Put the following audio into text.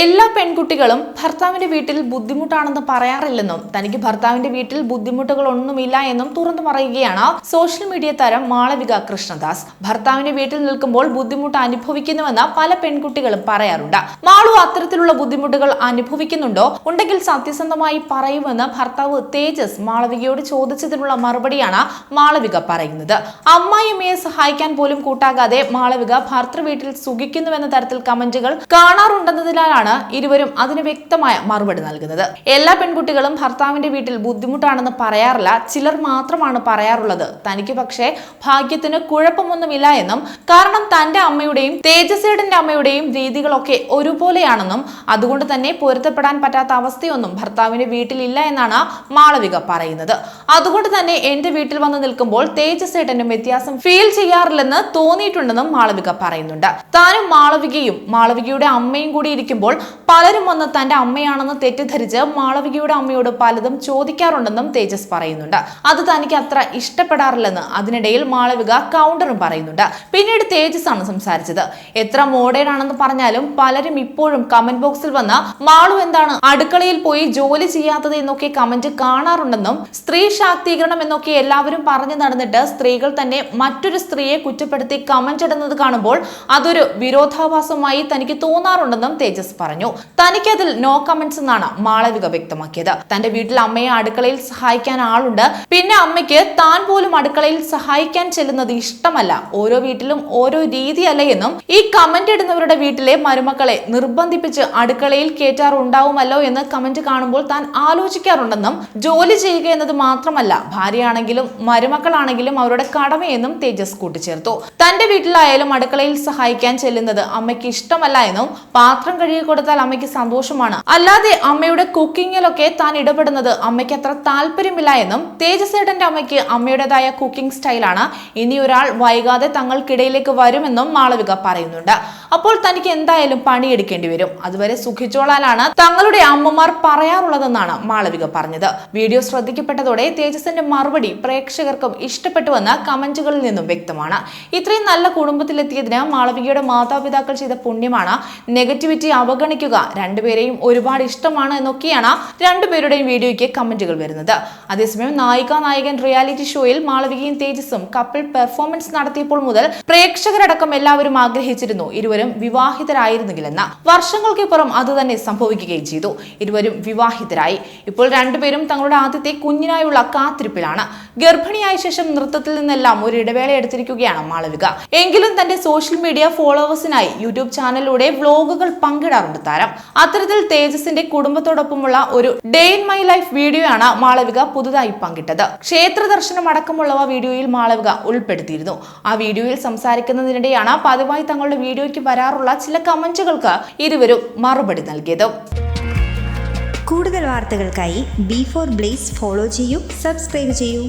എല്ലാ പെൺകുട്ടികളും ഭർത്താവിന്റെ വീട്ടിൽ ബുദ്ധിമുട്ടാണെന്ന് പറയാറില്ലെന്നും തനിക്ക് ഭർത്താവിന്റെ വീട്ടിൽ ബുദ്ധിമുട്ടുകളൊന്നുമില്ല എന്നും തുറന്നു പറയുകയാണ് സോഷ്യൽ മീഡിയ താരം മാളവിക കൃഷ്ണദാസ്. ഭർത്താവിന്റെ വീട്ടിൽ നിൽക്കുമ്പോൾ ബുദ്ധിമുട്ട് അനുഭവിക്കുന്നുവെന്ന് പല പെൺകുട്ടികളും പറയാറുണ്ട്. മാളു അത്തരത്തിലുള്ള ബുദ്ധിമുട്ടുകൾ അനുഭവിക്കുന്നുണ്ടോ? ഉണ്ടെങ്കിൽ സത്യസന്ധമായി പറയുമെന്ന് ഭർത്താവ് തേജസ് മാളവികയോട് ചോദിച്ചതിനുള്ള മറുപടിയാണ് മാളവിക പറയുന്നത്. അമ്മായിയമ്മയെ സഹായിക്കാൻ പോലും കൂട്ടാകാതെ മാളവിക ഭർത്തൃ വീട്ടിൽ സുഖിക്കുന്നുവെന്ന തരത്തിൽ കമന്റുകൾ കാണാറുണ്ടെന്നതിനാലാണ് ഇരുവരും അതിന് വ്യക്തമായ മറുപടി നൽകുന്നത്. എല്ലാ പെൺകുട്ടികളും ഭർത്താവിന്റെ വീട്ടിൽ ബുദ്ധിമുട്ടാണെന്ന് പറയാറില്ല. ചിലർ മാത്രമാണ് പറയാറുള്ളത്. തനിക്ക് പക്ഷേ ഭാഗ്യത്തിന് കുഴപ്പമൊന്നുമില്ല എന്നും കാരണം തന്റെ അമ്മയുടെയും തേജസ്വേടന്റെ അമ്മയുടെയും രീതികളൊക്കെ ഒരുപോലെയാണെന്നും അതുകൊണ്ട് തന്നെ പൊരുത്തപ്പെടാൻ പറ്റാത്ത അവസ്ഥയൊന്നും ഭർത്താവിന്റെ വീട്ടിലില്ല എന്നാണ് മാളവിക പറയുന്നത്. അതുകൊണ്ട് തന്നെ എന്റെ വീട്ടിൽ വന്ന് നിൽക്കുമ്പോൾ തേജസ്സേട്ടനും വ്യത്യാസം ഫീൽ ചെയ്യാറില്ലെന്ന് തോന്നിയിട്ടുണ്ടെന്നും മാളവിക പറയുന്നുണ്ട്. താനും മാളവികയും മാളവികയുടെ അമ്മയും കൂടി ഇരിക്കുമ്പോൾ പലരും വന്ന് തന്റെ അമ്മയാണെന്ന് തെറ്റിദ്ധരിച്ച് മാളവികയുടെ അമ്മയോട് പലതും ചോദിക്കാറുണ്ടെന്നും തേജസ് പറയുന്നുണ്ട്. അത് തനിക്ക് അത്ര ഇഷ്ടപ്പെടാറില്ലെന്ന് അതിനിടയിൽ മാളവിക കൗണ്ടറും പറയുന്നുണ്ട്. പിന്നീട് തേജസ് ആണ് സംസാരിച്ചത്. എത്ര മോഡേൺ ആണെന്ന് പറഞ്ഞാലും പലരും ഇപ്പോഴും കമന്റ് ബോക്സിൽ വന്ന് മാളു എന്താണ് അടുക്കളയിൽ പോയി ജോലി ചെയ്യാത്തത് എന്നൊക്കെ കമന്റ് കാണാറുണ്ടെന്നും സ്ത്രീ ശാക്തീകരണം എന്നൊക്കെ എല്ലാവരും പറഞ്ഞു നടന്നിട്ട് സ്ത്രീകൾ തന്നെ മറ്റൊരു സ്ത്രീയെ കുറ്റപ്പെടുത്തി കമന്റ് ഇടുന്നത് കാണുമ്പോൾ അതൊരു വിരോധാഭാസമായി തനിക്ക് തോന്നാറുണ്ടെന്നും തേജസ് പറഞ്ഞു തനിക്കതിൽ നോ കമന്റ്സ് എന്നാണ് മാളവിക വ്യക്തമാക്കിയത്. തന്റെ വീട്ടിൽ അമ്മയെ അടുക്കളയിൽ സഹായിക്കാൻ ആളുണ്ട്. പിന്നെ അമ്മയ്ക്ക് താൻ പോലും അടുക്കളയിൽ സഹായിക്കാൻ ചെല്ലുന്നത് ഇഷ്ടമല്ല. ഓരോ വീട്ടിലും ഓരോ രീതിയല്ല എന്നും ഈ കമന്റ് ഇടുന്നവരുടെ വീട്ടിലെ മരുമക്കളെ നിർബന്ധിപ്പിച്ച് അടുക്കളയിൽ കയറ്റാറുണ്ടാവുമല്ലോ എന്ന് കമന്റ് കാണുമ്പോൾ താൻ ആലോചിക്കാറുണ്ടെന്നും ജോലി ചെയ്യുക എന്നത് മാത്രമല്ല ഭാര്യയാണെങ്കിലും മരുമക്കളാണെങ്കിലും അവരുടെ കടമയെന്നും തേജസ് കൂട്ടിച്ചേർത്തു. തന്റെ വീട്ടിലായാലും അടുക്കളയിൽ സഹായിക്കാൻ ചെല്ലുന്നത് അമ്മയ്ക്ക് ഇഷ്ടമല്ല എന്നും പാത്രം കഴുകി കൊടുത്താൽ അമ്മയ്ക്ക് സന്തോഷമാണ്. അല്ലാതെ അമ്മയുടെ കുക്കിങ്ങിലൊക്കെ താൻ ഇടപെടുന്നത് അമ്മയ്ക്ക് അത്ര താല്പര്യമില്ല എന്നും തേജസേട്ടന്റെ അമ്മയ്ക്ക് അമ്മയുടേതായ കുക്കിംഗ് സ്റ്റൈലാണ്. ഇനി ഒരാൾ വൈകാതെ തങ്ങൾക്കിടയിലേക്ക് വരുമെന്നും മാളവിക പറയുന്നുണ്ട്. അപ്പോൾ തനിക്ക് എന്തായാലും പണിയെടുക്കേണ്ടി വരും. അതുവരെ സുഖിച്ചോളാനാണ് തങ്ങളുടെ അമ്മമാർ പറയാറുള്ളതെന്നാണ് മാളവിക പറഞ്ഞത്. വീഡിയോ ശ്രദ്ധിക്കപ്പെട്ടതോടെ തേജസിന്റെ മറുപടി പ്രേക്ഷകർക്കും ഇഷ്ടപ്പെട്ടുവെന്ന് കമന്റുകളിൽ നിന്നും വ്യക്തമാണ്. ഇത്രയും നല്ല കുടുംബത്തിലെത്തിയതിന് മാളവികയുടെ മാതാപിതാക്കൾ ചെയ്ത പുണ്യമാണ്. നെഗറ്റിവിറ്റി അവഗണിക്കുക രണ്ടുപേരെയും ഒരുപാട് ഇഷ്ടമാണ് എന്നൊക്കെയാണ് രണ്ടുപേരുടെയും വീഡിയോയ്ക്ക് കമന്റുകൾ വരുന്നത്. അതേസമയം നായിക നായകൻ റിയാലിറ്റി ഷോയിൽ മാളവികയും തേജസും കപ്പിൾ പെർഫോമൻസ് നടത്തിയപ്പോൾ മുതൽ പ്രേക്ഷകരടക്കം എല്ലാവരും ആഗ്രഹിച്ചിരുന്നു. ഇരുവരും വിവാഹിതരായിരുന്നെങ്കിലെന്ന വർഷങ്ങൾക്കിപ്പുറം അത് തന്നെ സംഭവിക്കുകയും ചെയ്തു. ഇരുവരും വിവാഹിതരായി. ഇപ്പോൾ രണ്ടുപേരും തങ്ങളുടെ ആദ്യത്തെ കുഞ്ഞിനായുള്ള കാത്തിരിപ്പിലാണ്. ഗർഭിണിയായ ശേഷം നൃത്തത്തിൽ നിന്നെല്ലാം ഒരു ഇടവേള എടുത്തിരിക്കുകയാണ് മാളവിക. എങ്കിലും തന്റെ സോഷ്യൽ മീഡിയ ഫോളോവേഴ്സിനായി യൂട്യൂബ് ചാനലിലൂടെ വ്ലോഗുകൾ പങ്കിടാറുണ്ട് താരം. അത്തരത്തിൽ തേജസിന്റെ കുടുംബത്തോടൊപ്പമുള്ള ഒരു ഡേ ഇൻ മൈ ലൈഫ് വീഡിയോയാണ് മാളവിക പുതുതായി പങ്കിട്ടത്. ക്ഷേത്ര ദർശനം അടക്കമുള്ളവ വീഡിയോയിൽ മാളവിക ഉൾപ്പെടുത്തിയിരുന്നു. ആ വീഡിയോയിൽ സംസാരിക്കുന്നതിനിടെയാണ് പതിവായി തങ്ങളുടെ വീഡിയോയ്ക്ക് വരാറുള്ള ചില കമന്റുകൾക്ക് ഇരുവരും മറുപടി നൽകിയത്. കൂടുതൽ വാർത്തകൾക്കായി ബി ഫോർ ബ്ലേസ് ഫോളോ ചെയ്യൂ സബ്സ്ക്രൈബ് ചെയ്യൂ.